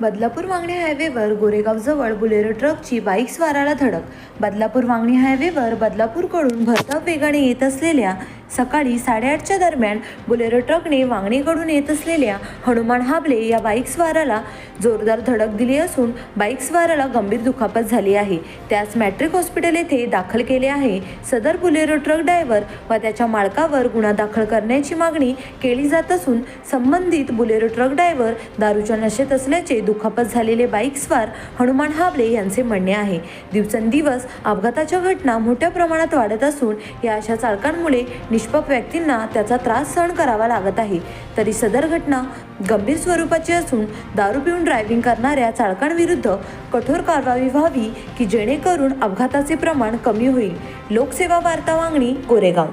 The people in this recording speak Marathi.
बदलापूर वांगणी हायवेवर गोरेगावजवळ बुलेरो ट्रकची बाईक स्वाराला धडक. बदलापूर वांगणी हायवेवर बदलापूरकडून भरधाव वेगाने येत असलेल्या सकाळी साडेआठच्या दरम्यान बुलेरो ट्रकने वांगणीकडून येत असलेल्या हनुमान हाबले या बाईक स्वाराला जोरदार धडक दिली असून बाईक स्वाराला गंभीर दुखापत झाली आहे. त्यास मॅट्रिक हॉस्पिटल येथे दाखल केले आहे. सदर बुलेरो ट्रक ड्रायव्हर व त्याच्या मालकावर गुन्हा दाखल करण्याची मागणी केली जात असून संबंधित बुलेरो ट्रक ड्रायव्हर दारूच्या नशेत असल्याचे दुखापत झालेले बाईक स्वार हनुमान हाबले यांचे म्हणणे आहे. दिवसेंदिवस अपघाताच्या घटना मोठ्या प्रमाणात वाढत असून या अशा चालकांमुळे निष्पाप व्यक्तींना त्याचा त्रास सहन करावा लागत आहे. तरी सदर घटना गंभीर स्वरूपाची असून दारू पिऊन ड्रायव्हिंग करणाऱ्या चालकांविरुद्ध कठोर कारवाई व्हावी की जेणेकरून अपघाताचे प्रमाण कमी होईल. लोकसेवा वार्ता वांगणी गोरेगाव.